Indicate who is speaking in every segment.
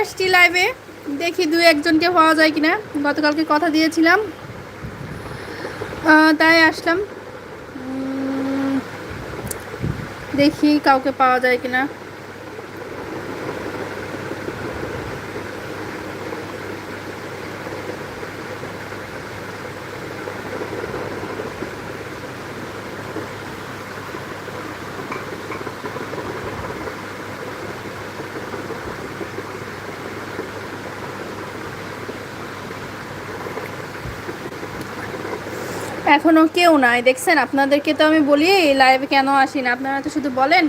Speaker 1: আসছি লাইভে দেখি দু একজনকে পাওয়া যায় কিনা। গতকালকে কথা দিয়েছিলাম। তাই আসলাম। দেখি কাউকে পাওয়া যায় কিনা। এখনও কেউ নাই। দেখছেন, আপনাদেরকে তো আমি বলি লাইভে কেন আসি না? আপনারা তো শুধু বলেন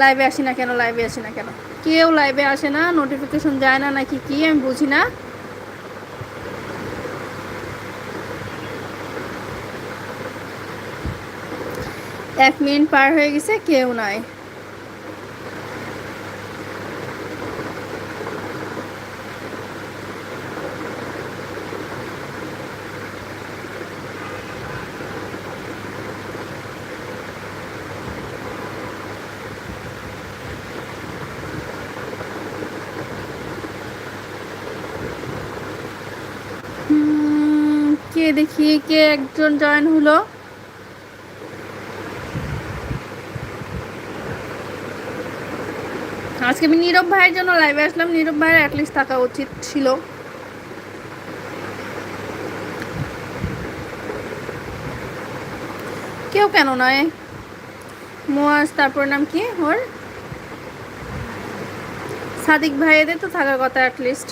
Speaker 1: লাইভে আসি না কেন লাইভে আসি না কেন? কেউ লাইভে আসে না নোটিফিকেশন যায় না, নাকি কি, আমি বুঝি না। এক মিনিট পার হয়ে গেছে, কেউ নাই হুম, কে দেখি কে একজন জয়েন হলো? আজকে আমি নীরব ভাইয়ের জন্য লাইভে আসলাম। নীরব ভাইয়ের অ্যাটলিস্ট থাকা উচিত ছিল। কেউ কেন নয়। মোয়াজ, তারপর নাম কি ওর? সাদিক ভাইয়েদের তো থাকার কথা অ্যাটলিস্ট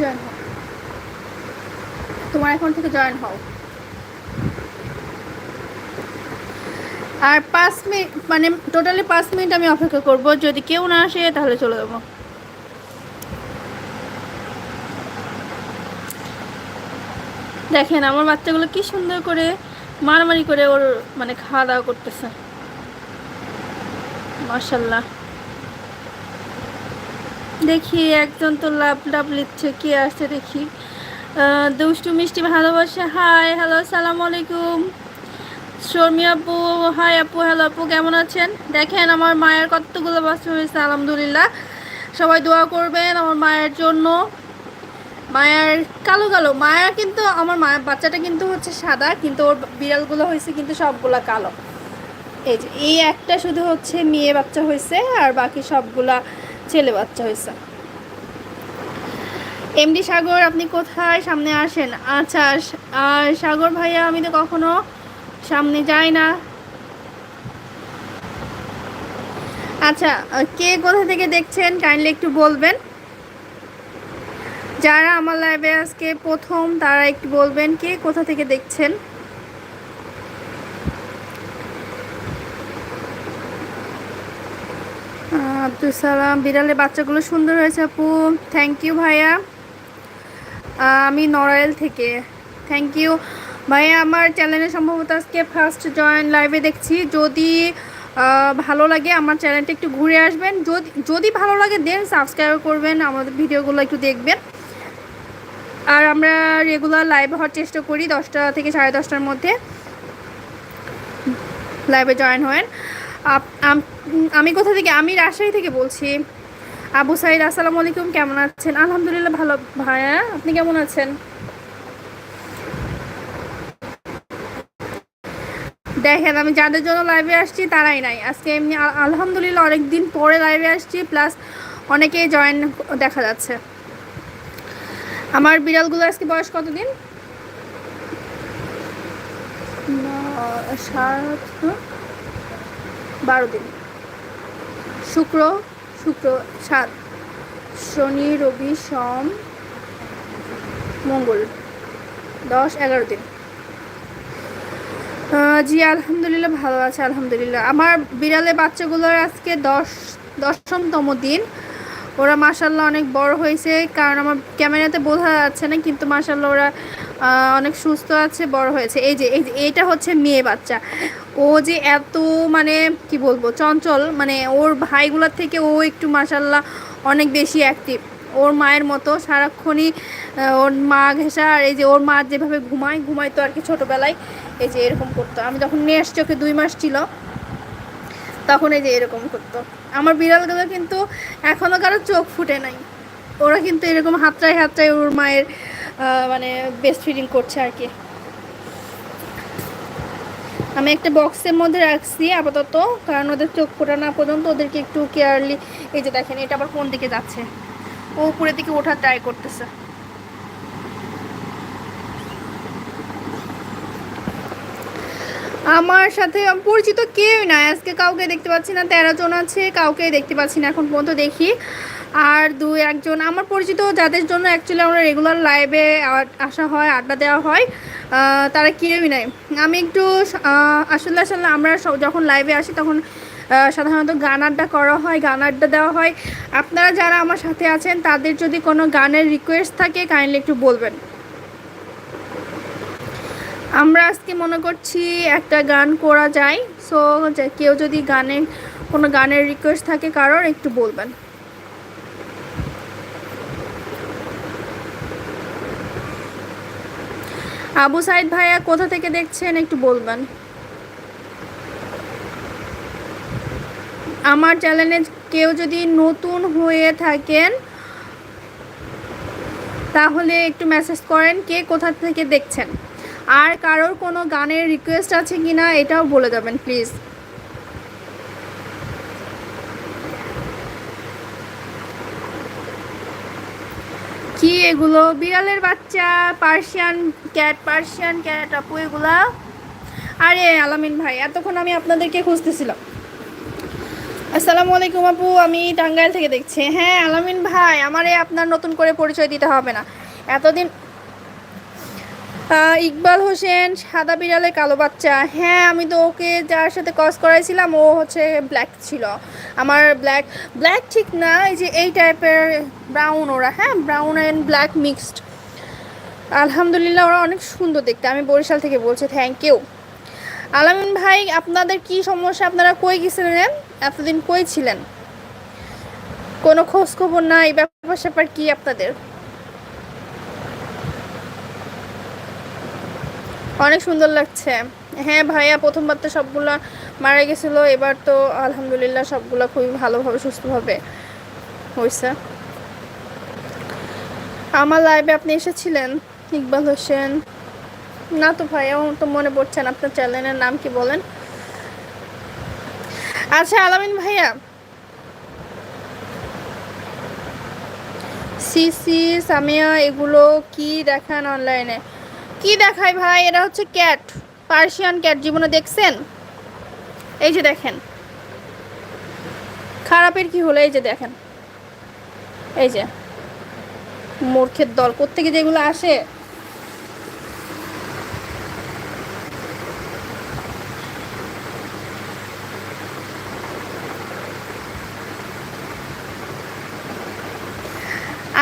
Speaker 1: জয়েন হও। তোমার এখন থেকে জয়েন হও। আর পাঁচ মিনিট মানে টোটালি পাঁচ মিনিট আমি অপেক্ষা করব। যদি কেউ না আসে, তাহলে চলে যাব। দেখেন, আমার বাচ্চাগুলো কি সুন্দর করে মারামারি করে ওর মানে খাওয়া দাওয়া করতেছে। মার্শাল্লাহ দেখি, একজন তো লাভ লাভ লিখছে, কে আসছে দেখি। দুষ্টু মিষ্টি ভালোবাসে হাই হ্যালো সালাম আলাইকুম শর্মি আপু হাই আপু হ্যালো আপু, কেমন আছেন? দেখেন, আমার মায়ের কতগুলো বাচ্চা হয়েছে, আলহামদুলিল্লাহ। সবাই দোয়া করবেন আমার মায়ের জন্য। মায়ের কালো কালো মায়া কিন্তু, আমার মায়ের বাচ্চাটা কিন্তু হচ্ছে সাদা, কিন্তু ওর বিড়ালগুলো হয়েছে কিন্তু সবগুলা কালো। এই যে, এই একটা শুধু হচ্ছে মেয়ে বাচ্চা হয়েছে, আর বাকি সবগুলা ছেলে বাচ্চা হয়েছে। এমডি সাগর, আপনি কোথায়? সামনে আসেন। আচ্ছা আর সাগর ভাইয়া, আমি তো কখনো সামনে যাই না। আচ্ছা কে কোথা থেকে দেখছেন? কাইন্ডলি একটু বলবেন। যারা আমার লাইভে আজকে প্রথম, তারা একটু বলবেন, কে কোথা থেকে দেখছেন? আব্দুল সালাম। বিড়ালের বাচ্চাগুলো সুন্দর হয়েছে আপু। থ্যাংক ইউ ভাইয়া। আমি নড়াইল থেকে। থ্যাংক ইউ ভাইয়া, আমার চ্যানেলে সম্ভবত আজকে ফার্স্ট জয়েন লাইভে দেখছি। যদি ভালো লাগে আমার চ্যানেলটা একটু ঘুরে আসবেন। যদি যদি ভালো লাগে দেন সাবস্ক্রাইব করবেন। আমাদের ভিডিওগুলো একটু দেখবেন। আর আমরা রেগুলার লাইভ হওয়ার চেষ্টা করি দশটা থেকে সাড়ে দশটার মধ্যে। লাইভে জয়েন হয়েন। আম- কোথা থেকে? আমি রাজশাহী থেকে বলছি। আবু সাইদ, আসসালামু আলাইকুম, কেমন আছেন? আলহামদুলিল্লাহ ভালো। ভাইয়া, আপনি কেমন আছেন? দেখেন, আমি যাদের জন্য লাইভে আসছি, তারাই নাই। আজকে এমনি আলহামদুলিল্লাহ অনেক দিন পরে লাইভে আসছি প্লাস অনেকেই জয়েন দেখা যাচ্ছে। আমার বিড়ালগুলো আজকে বয়স কতদিন? সাত? বারো দিন। শুক্র শুক্র সাত, শনি, রবি, সোম, মঙ্গল, দশ, এগারো দিন। জি, আলহামদুলিল্লাহ ভালো আছে, আলহামদুলিল্লাহ। আমার বিড়ালে বাচ্চাগুলোর আজকে দশ, দশমতম দিন। ওরা মাসাল্লাহ অনেক বড় হয়েছে, কারণ আমার ক্যামেরাতে বোঝা যাচ্ছে না, কিন্তু মাসাল্লাহ ওরা অনেক সুস্থ আছে, বড় হয়েছে। এই যে এই যে এইটা হচ্ছে মেয়ে বাচ্চা। ও যে এত মানে কি বলব, চঞ্চল মানে ওর ভাইগুলোর থেকে ও একটু মাসাল্লাহ অনেক বেশি অ্যাক্টিভ ওর মায়ের মতো সারাক্ষণই ওর মা ঘেঁষা, আর এই যে ওর মা যেভাবে ঘুমায় ঘুমায় তো আর কি ছোটোবেলায়, এই যে এরকম করতো। আমি যখন নিয়ে ওকে দুই মাস ছিল। তখন এই যে এরকম করতো। আমার বিড়ালগুলো কিন্তু এখনও কারও চোখ ফুটে নাই। ওরা কিন্তু এরকম হাতটায় হাতটায় ওর মায়ের মানে বেস্ট ফিডিং করছে আর কি। আমি একটা বক্সের মধ্যে রাখছি আপাতত, কারণ ওদের চোখ ফোটা না পর্যন্ত ওদেরকে একটু কেয়ারলি এই যে দেখেন, এটা আবার কোন দিকে যাচ্ছে? ও উপরের দিকে ওঠার ট্রাই করতেছে। আমার সাথে পরিচিত কেউ নাই। আজকে কাউকে দেখতে পাচ্ছি না, তেরো জন আছে কাউকে দেখতে পাচ্ছি না এখন পর্যন্ত দেখি। আর দু একজন, আমার পরিচিত যাদের জন্য অ্যাকচুয়ালি আমরা রেগুলার লাইভে আসা হয়, আড্ডা দেওয়া হয় তারা কেউই নাই। আমি একটু আসলে আসলে আমরা যখন লাইভে আসি তখন সাধারণত গান আড্ডা করা হয়, গান আড্ডা দেওয়া হয়। আপনারা যারা আমার সাথে আছেন, তাদের যদি কোনো গানের রিকোয়েস্ট থাকে কাইন্ডলি একটু বলবেন। আমরা আজকে মনে করছি একটা গান করা যায়। সো কেউ যদি গানে কোনো গানের রিকোয়েস্ট থাকে কারোর, একটু বলবেন। আবু সাইদ ভাইয়া, কোথা থেকে দেখছেন? একটু বলবেন। আমার চ্যানেলে কেউ যদি নতুন হয়ে থাকেন, তাহলে একটু মেসেজ করেন কে কোথা থেকে দেখছেন। আর কারোর কোনো গানের রিকোয়েস্ট আছে কি না এটাও বলে যাবেন প্লিজ কি এগুলো? বিড়ালের বাচ্চা, পার্সিয়ান ক্যাট পার্সিয়ান ক্যাট, আপু, এগুলা? আরে আলামিন ভাই, এতক্ষণ আমি আপনাদেরকে খুঁজতেছিলাম। আসসালামু আলাইকুম আপু, আমি টাঙ্গাইল থেকে দেখছি। হ্যাঁ আলামিন ভাই, আমারে আপনার নতুন করে পরিচয় দিতে হবে না। এতদিন ইকবাল হোসেন, সাদা বিড়ালের কালো বাচ্চা। হ্যাঁ আমি তো ওকে যার সাথে কস করাইছিলাম, ও হচ্ছে ব্ল্যাক ছিল। আমার ব্ল্যাক ব্ল্যাক ঠিক না, এই যে এই টাইপের ব্রাউন ওরা হ্যাঁ ব্রাউন অ্যান্ড ব্ল্যাক মিক্সড আলহামদুলিল্লাহ, ওরা অনেক সুন্দর দেখতে, আমি বরিশাল থেকে বলছি থ্যাংক ইউ আলামিন ভাই, আপনাদের কি সমস্যা? আপনারা কই গেছিলেন? এতদিন কই ছিলেন? কোনো খোঁজ খবর নাই ব্যাপার স্যাপার কি আপনাদের? অনেক সুন্দর লাগছে। হ্যাঁ ভাইয়া, প্রথমবার তো সবগুলো মারা গেছিল, এবার তো আলহামদুলিল্লাহ সবগুলো খুবই ভালোভাবে, সুস্থভাবে হয়েছে আমার লাইভে আপনি এসেছিলেন? ইকবাল হোসেন। না তো ভাইয়া তো মনে পড়ছেন আপনার চ্যানেলের নাম কি বলেন? আচ্ছা আলামিন ভাইয়া। সিসি সামিয়া, এগুলো কি দেখান অনলাইনে কি দেখায় ভাই? এরা হচ্ছে ক্যাট, পার্সিয়ান ক্যাট, জীবনে দেখছেন? এই যে দেখেন। খারাপের কি হলো? এই যে দেখেন। এই যে। মূর্খের দল। কোত্থেকে যেগুলো আসে?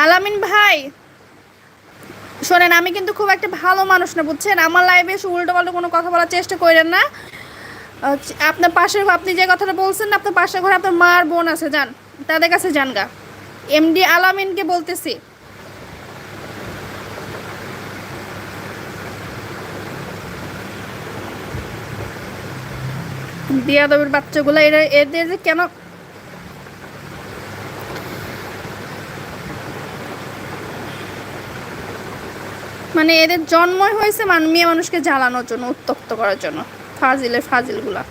Speaker 1: আলামিন ভাই শোনেন আমি কিন্তু খুব একটা ভালো মানুষ না বুঝছেন? আমার লাইভে এসে উল্টো পাল্টো কোনো কথা বলার চেষ্টা করেন না। আচ্ছা, আপনার পাশের আপনি যে কথাটা বলছেন না আপনার পাশের ঘরে আপনার মার বোন আছে যান। তাদের কাছে যান গা। এমডি আলামিনকে বলতেছি। বিয়াদবের বাচ্চাগুলো এরা এদের যে কেন মানে এদের জন্মই হয়েছে মেয়ে মানুষকে জ্বালানোর জন্য, উত্তক্ত করার জন্য। ফাজিলে ফাজিলগুলা।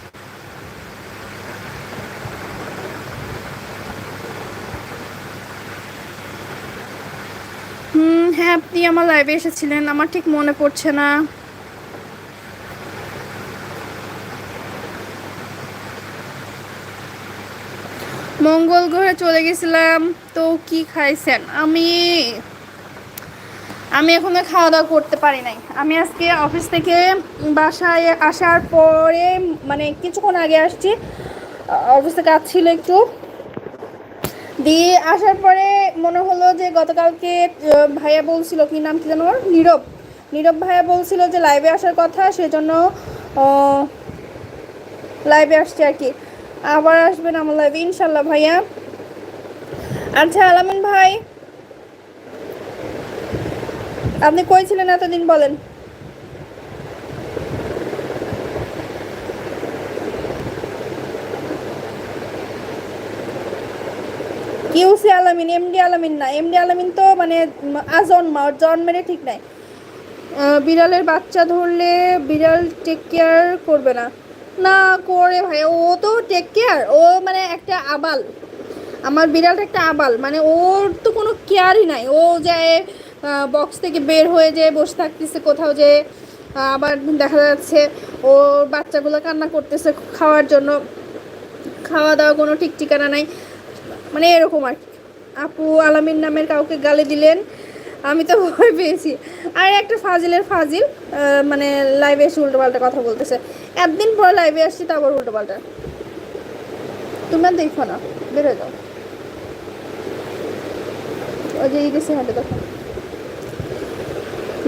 Speaker 1: হুম হ্যাঁ আপনি আমার লাইভে এসেছিলেন। আমার ঠিক মনে পড়ছে না। মঙ্গল গ্রহে চলে গেছিলাম, তো কি খাইছেন? আমি আমি এখনও খাওয়া দাওয়া করতে পারি নাই। আমি আজকে অফিস থেকে বাসায় আসার পরে মানে কিছুক্ষণ আগে আসছি। অফিসে কাজ ছিল একটু। দিয়ে আসার পরে মনে হলো যে গতকালকে ভাইয়া বলছিল, কি নাম কি ওর? নীরব। নীরব ভাইয়া বলছিল যে লাইভে আসার কথা, সেজন্য লাইভে আসছে আর কি। আবার আসবেন আমার লাইভে ইনশাল্লাহ ভাইয়া। আচ্ছা আলামিন ভাই আপনি কই ছিলেন এতদিন বলেন। কিউসি আলামিন, এমডি আলামিন না। এমডি আলামিন তো মানে আজন্মা ওর জন্মের ঠিক নাই। বিড়ালের বাচ্চা ধরলে বিড়াল টেক কেয়ার করবে না। না করে ভাই, ও তো টেক কেয়ার ও মানে একটা আবাল। আমার বিড়ালটা একটা আবাল মানে ওর তো কোনো কেয়ারই নাই। ও যায় বক্স থেকে বের হয়ে যেয়ে বসে থাকতেছে কোথাও যে আবার দেখা যাচ্ছে ও বাচ্চাগুলো কান্না করতেছে খাওয়ার জন্য। খাওয়া দাওয়া কোনো ঠিক ঠিকানা নাই। মানে এরকম আর। আপু আলামিন নামের কাউকে গালি দিলেন, আমি তো ভয় পেয়েছি। আর একটা ফাজিলের ফাজিল মানে লাইভে এসে উল্টোপাল্টা কথা বলতেছে। একদিন পর লাইভে আসছি, তো আবার উল্টোপাল্টা তুমি দেখো না, বেরো যাও। ওই যে ইডিসি হাঁটে দেখো।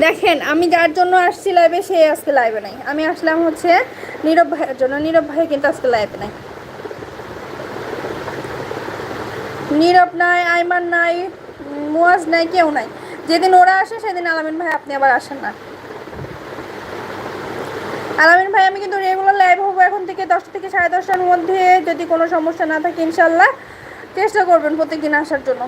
Speaker 1: দেখেন, আমি যার জন্য আসছি লাইভে সে আজকে লাইভে নাই। আমি আসলাম হচ্ছে নীরব ভাইয়ের জন্য। নীরব ভাই কিন্তু আজকে লাইভে নাই। নীরব নাই, আইমান নাই, মুয়াজ নাই, কেউ নাই। যেদিন ওরা আসে, সেদিন আলামিন ভাই আপনি আবার আসেন না। আলামিন ভাই, আমি কিন্তু রেগুলার লাইভ হব এখন থেকে দশটা থেকে সাড়ে দশটার মধ্যে। যদি কোনো সমস্যা না থাকে, ইনশাল্লাহ চেষ্টা করবেন প্রত্যেকদিন আসার জন্য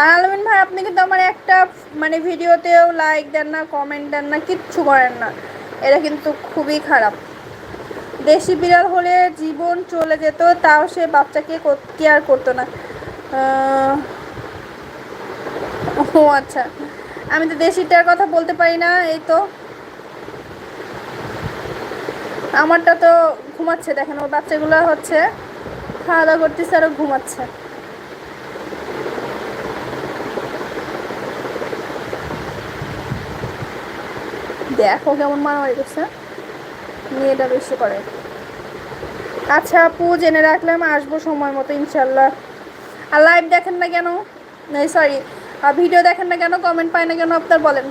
Speaker 1: আর আলমিন ভাই আপনি কিন্তু আমার একটা মানে ভিডিওতেও লাইক দেন না কমেন্ট দেন না, কিচ্ছু করেন না। এটা কিন্তু খুবই খারাপ। দেশি বিড়াল হলে জীবন চলে যেত, তাও সে বাচ্চাকে কেয়ার করতো না। ও আচ্ছা। আমি তো দেশিটার কথা বলতে পারি না, এই তো। আমারটা তো ঘুমাচ্ছে, দেখেন ওর বাচ্চাগুলো হচ্ছে খাওয়া দাওয়া করতেছে আর ও ঘুমাচ্ছে। দেখো কেমন মারামারি করছে। মেয়েটা বেশি করে। আচ্ছা আপু, জেনে রাখলাম, আসব সময় মতো, ইনশাল্লাহ। আর লাইভ দেখেন না কেন? সরি আর ভিডিও দেখেন না কেন? কমেন্ট পায় না কেন? আপনার বলেন।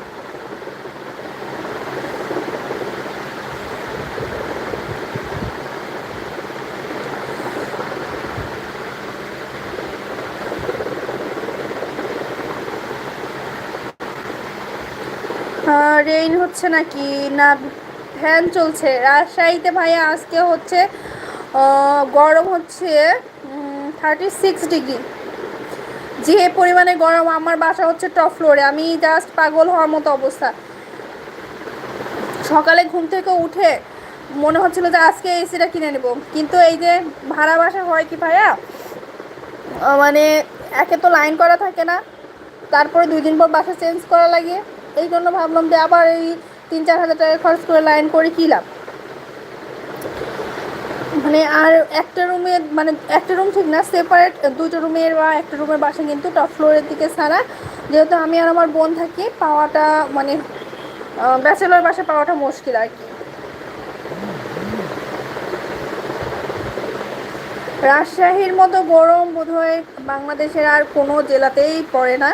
Speaker 1: রেইন হচ্ছে নাকি? না ফ্যান চলছে। রাজশাহীতে ভাইয়া আজকে হচ্ছে গরম হচ্ছে থার্টি সিক্স ডিগ্রি যে পরিমাণে গরম, আমার বাসা হচ্ছে টপ ফ্লোরে আমি জাস্ট পাগল হওয়ার মতো অবস্থা। সকালে ঘুম থেকে উঠে মনে হচ্ছিল যে আজকে এসিটা কিনে নেব। কিন্তু এই যে ভাড়া বাসা হয় কি ভাইয়া? মানে একে তো লাইন করা থাকে না। তারপরে দুই দিন পর বাসা চেঞ্জ করা লাগে। এই জন্য ভাবলাম যে আবার এই তিন চার হাজার টাকা খরচ করে লাইন করে, কী লাভ? মানে আর একটা রুমে মানে একটা রুম ঠিক না সেপারেট দুটো রুমের বা একটা রুমের বাসা কিন্তু টপ ফ্লোরের দিকে ছাড়া। যেহেতু আমি আর আমার বোন থাকি, পাওয়াটা মানে ব্যাচেলর বাসা পাওয়াটা মুশকিল আর কি। রাজশাহীর মতো গরম বোধহয় বাংলাদেশের আর কোনো জেলাতেই পড়ে না।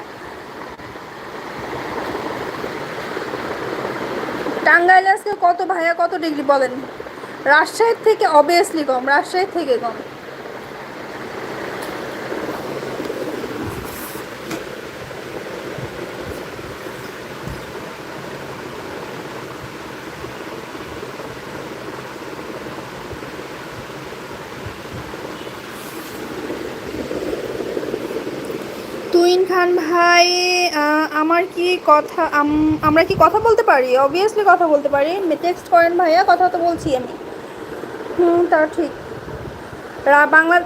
Speaker 1: টাঙ্গাইল আজকে কত ভাইয়া কত ডিগ্রি বলেন? রাজশাহীর থেকে অবভিয়াসলি কম রাজশাহীর থেকে কম। তুইন খান ভাই আমার কি কথা আমরা কি কথা বলতে পারি? অবভিয়াসলি কথা বলতে পারি। টেক্সট করেন ভাইয়া, কথা তো বলছি আমি। হুম, তা ঠিক। বাংলা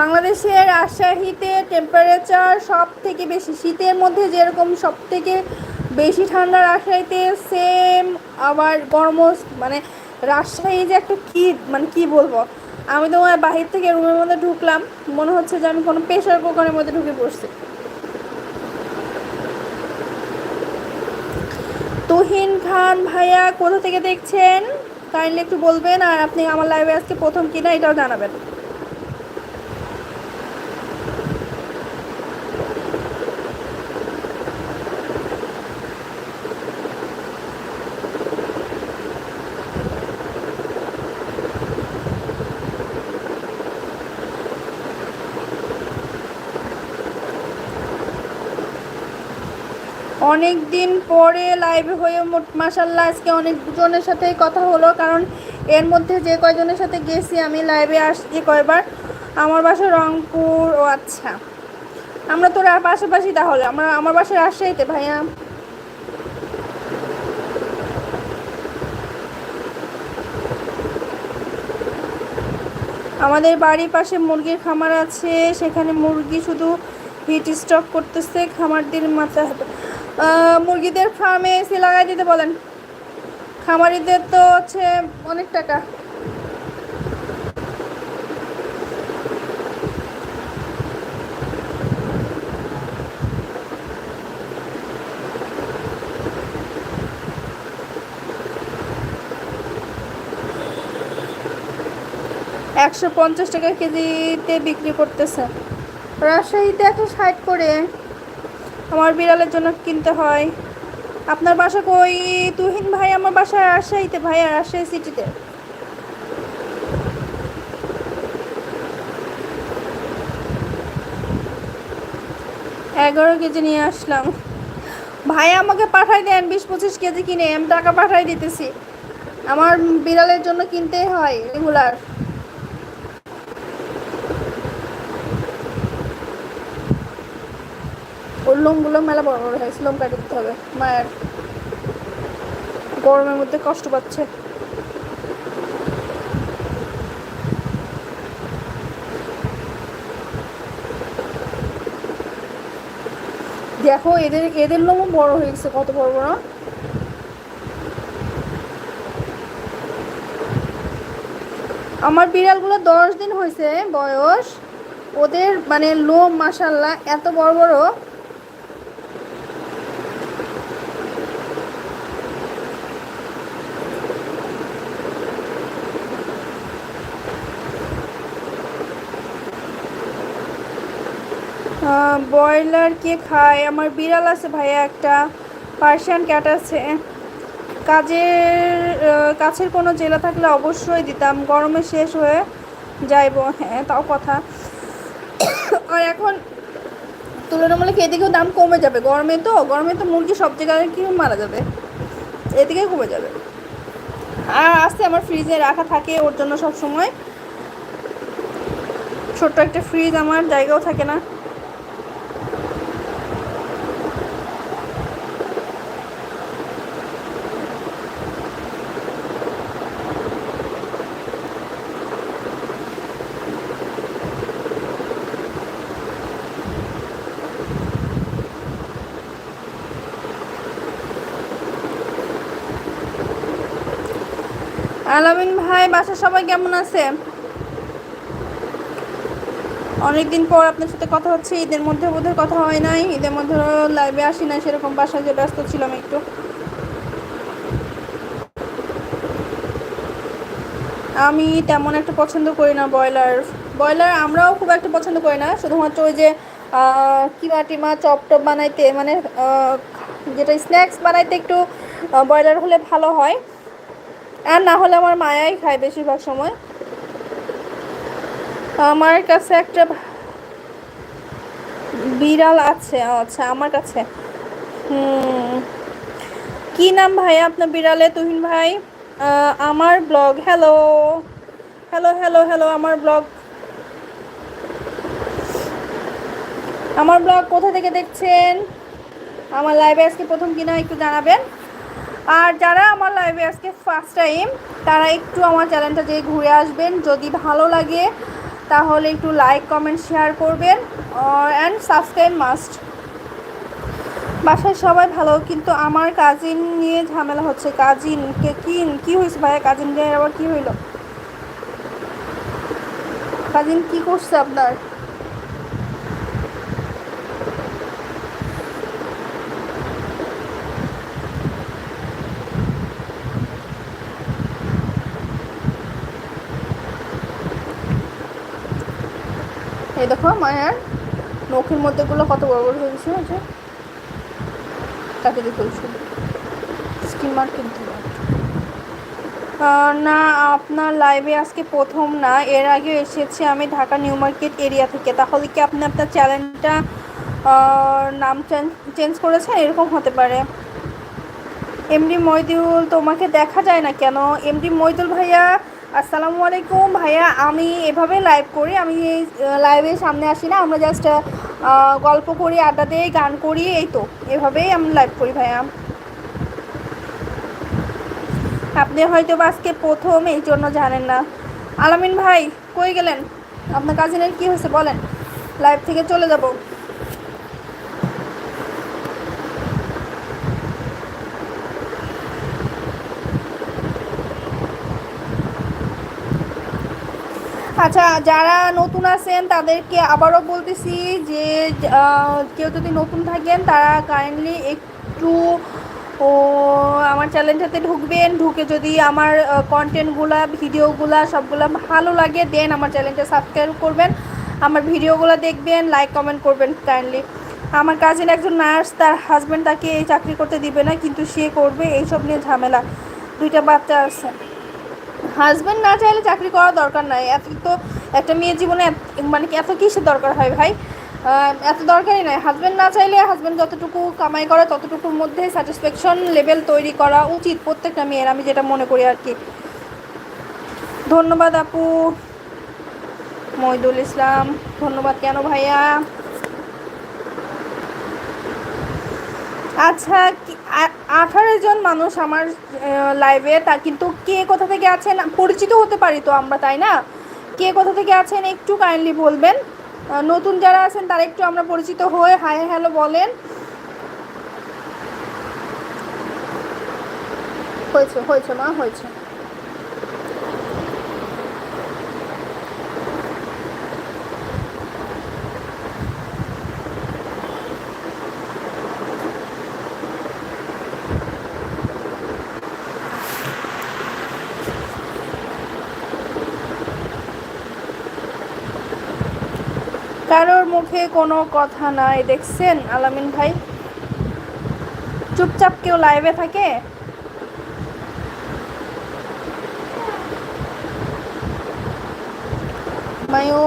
Speaker 1: বাংলাদেশের রাজশাহীতে টেম্পারেচার সব থেকে বেশি। শীতের মধ্যে যেরকম সব থেকে বেশি ঠান্ডা রাজশাহীতে সেম আবার গরম মানে রাজশাহী যে একটা কী মানে কি বলব? আমি তো মানে বাহির থেকে রুমের মধ্যে ঢুকলাম। মনে হচ্ছে যে আমি কোনো প্রেশার কুকারের মধ্যে ঢুকে পড়ছি। তুহিন খান ভাইয়া, কোথা থেকে দেখছেন? কাইন্ডলি একটু বলবেন, আর আপনি আমার লাইভে আজকে প্রথম কিনা এটাও জানাবেন। অনেক দিন পরে লাইভে হয়ে মোট মাসাল্লাহ আজকে অনেকজনের সাথে কথা হলো, কারণ এর মধ্যে যে কয়জনের সাথে গেছি আমি লাইভে আসছি কয়বার? আমার বাসা রংপুর, ও আচ্ছা। আমরা তো পাশাপাশি তাহলে, আমরা আমার বাসা রাজশাহীতে ভাইয়া। আমাদের বাড়ির পাশে মুরগির খামার আছে, সেখানে মুরগি শুধু হিট স্টক করতেছে খামারদের মাথা মুরগিদের ফার্মে এসি লাগাই দিতে বলেন। খামারিদের তো হচ্ছে অনেক টাকা। একশো পঞ্চাশ টাকা কেজিতে বিক্রি করতেছে। রাজশাহীতে একশো ষাট করে আমার বিড়ালের জন্য কিনতে হয়। আপনার বাসা কই? তুহিন ভাই আমার বাসা রাজশাহীতে ভাই রাজশাহী সিটিতে। এগারো কেজি নিয়ে আসলাম। ভাই আমাকে পাঠাই দেন, বিশ পঁচিশ কেজি কিনে, আমি টাকা পাঠাই দিতেছি। আমার বিড়ালের জন্য কিনতেই হয়, রেগুলার। লোমগুলো মেলা বড় বড় হয়েছে লোম কাটিয়ে দিতে হবে। মায়ের গরমের মধ্যে কষ্ট পাচ্ছে। দেখো, এদের এদের লোমও বড় হয়ে গেছে, কত বড় বড়। আমার বিড়ালগুলো দশ দিন হয়েছে বয়স। ওদের মানে লোম মাসাল্লাহ এত বড় বড়। ব্রয়লার কে খায়? আমার বিড়াল আছে ভাইয়া একটা। পার্সিয়ান ক্যাট আছে। কাজের কাছের কোনো জেলা থাকলে অবশ্যই দিতাম। গরমে শেষ হয়ে যাইব। হ্যাঁ তাও কথা। আর এখন তুলনামূলক এদিকেও দাম কমে যাবে। গরমে তো গরমে তো মুরগি সব জায়গায় কি মারা যাবে? এদিকে কমে যাবে। আর আস্তে আমার ফ্রিজে রাখা থাকে ওর জন্য সব সময় ছোট্ট একটা ফ্রিজ আমার, জায়গাও থাকে না আলামিন ভাই বাসার সবাই কেমন আছে? অনেকদিন পর আপনার সাথে কথা হচ্ছে, ঈদের মধ্যে বোধহয় কথা হয় নাই, ঈদের মধ্যে লাইভে আসি না সেরকম বাসায় যে ব্যস্ত ছিলাম একটু। আমি তেমন একটা পছন্দ করি না ব্রয়লার। ব্রয়লার আমরাও খুব একটা পছন্দ করি না, শুধুমাত্র ওই যে কিমা টিমা চপ টপ বানাইতে মানে যেটা স্ন্যাক্স বানাইতে একটু ব্রয়লার হলে ভালো হয়। আর না হলে আমার মায়াই খায় বেশিরভাগ সময়। আমার কাছে একটা বিড়াল আছে আচ্ছা আমার কাছে। কি নাম ভাই আপনার বিড়ালে? তুহিন ভাই? আমার blog, hello. Hello hello hello, আমার ব্লগ। আমার ব্লগ কোথা থেকে দেখছেন? আমার লাইভে আজকে প্রথম কিনা একটু জানাবেন। আর যারা আমার লাইভে আজকে ফার্স্ট টাইম তারা একটু আমার চ্যানেলটা যে ঘুরে আসবেন। যদি ভালো লাগে, তাহলে একটু লাইক কমেন্ট শেয়ার করবেন। অ্যান্ড সাবস্ক্রাইব মাস্ট বাসায় সবাই ভালো, কিন্তু আমার কাজিন নিয়ে ঝামেলা হচ্ছে। কাজিন কে কি কি হয়েছে ভাইয়া? কাজিন নিয়ে আবার কি হইল? কাজিন কি করছে আপনার? এই দেখো মায়ের নখের মধ্যেগুলো কত বড় বড় হয়ে গেছে আছে তাকে দেখো স্কিন মার্ক কিনতে না, আপনার লাইভে আজকে প্রথম না, এর আগে এসেছি আমি ঢাকা নিউ মার্কেট এরিয়া থেকে। তাহলে কি আপনি আপনার চ্যানেলটা নাম চেঞ্জ করেছেন? এরকম হতে পারে। এমডি মইদুল, তোমাকে দেখা যায় না কেন? এমডি মইদুল ভাইয়া আসসালামু আলাইকুম ভাইয়া, আমি এভাবে লাইভ করি, আমি এই লাইভের সামনে আসি না, আমরা জাস্ট গল্প করি, আড্ডা দিয়ে গান করি, এই তো, এভাবেই আমি লাইভ করি ভাইয়া। আপনি হয়তো আজকে প্রথম, এই জন্য জানেন না। আলামিন ভাই, কই গেলেন? আপনার কাজিনের কি হয়েছে বলেন? লাইভ থেকে চলে যাব। আচ্ছা যারা নতুন আছেন তাদেরকে আবারও বলতেছি যে কেউ যদি নতুন থাকেন তারা কাইন্ডলি একটু, ও, আমার চ্যানেলটাতে ঢুকবেন। ঢুকে যদি আমার কন্টেন্টগুলা ভিডিওগুলা সবগুলা ভালো লাগে দেন আমার চ্যানেলটা সাবস্ক্রাইব করবেন। আমার ভিডিওগুলো দেখবেন লাইক কমেন্ট করবেন কাইন্ডলি আমার কাজিন একজন নার্স তার হাজব্যান্ড তাকে এই চাকরি করতে দিবে না, কিন্তু সে করবে এইসব নিয়ে ঝামেলা। দুইটা বাচ্চা আছে। হাজব্যান্ড না চাইলে চাকরি করার দরকার নাই। এত তো একটা মেয়ের জীবনে মানে এত কিসের দরকার হয় ভাই? এত দরকারই নয় হাজব্যান্ড না চাইলে হাজব্যান্ড যতটুকু কামাই করে, ততটুকুর মধ্যে স্যাটিসফ্যাকশন লেভেল তৈরি করা উচিত প্রত্যেকটা মেয়ের, আমি যেটা মনে করি আর কি। ধন্যবাদ আপু। মহিদুল ইসলাম, ধন্যবাদ কেন ভাইয়া? আচ্ছা আঠারো জন মানুষ আমার লাইভে তা কিন্তু কে কোথা থেকে আছেন? পরিচিত হতে পারি তো আমরা, তাই না? কে কোথা থেকে আছেন একটু কাইন্ডলি বলবেন? নতুন যারা আছেন, তারা একটু আমরা পরিচিত হয়ে হাই হ্যালো বলেন। হয়েছে হয়েছে মা হয়েছে। কারোর মুখে কোনো কথা নাই। দেখছেন আলামিন ভাই? চুপচাপ কেউ লাইভে থাকে? মায়ু?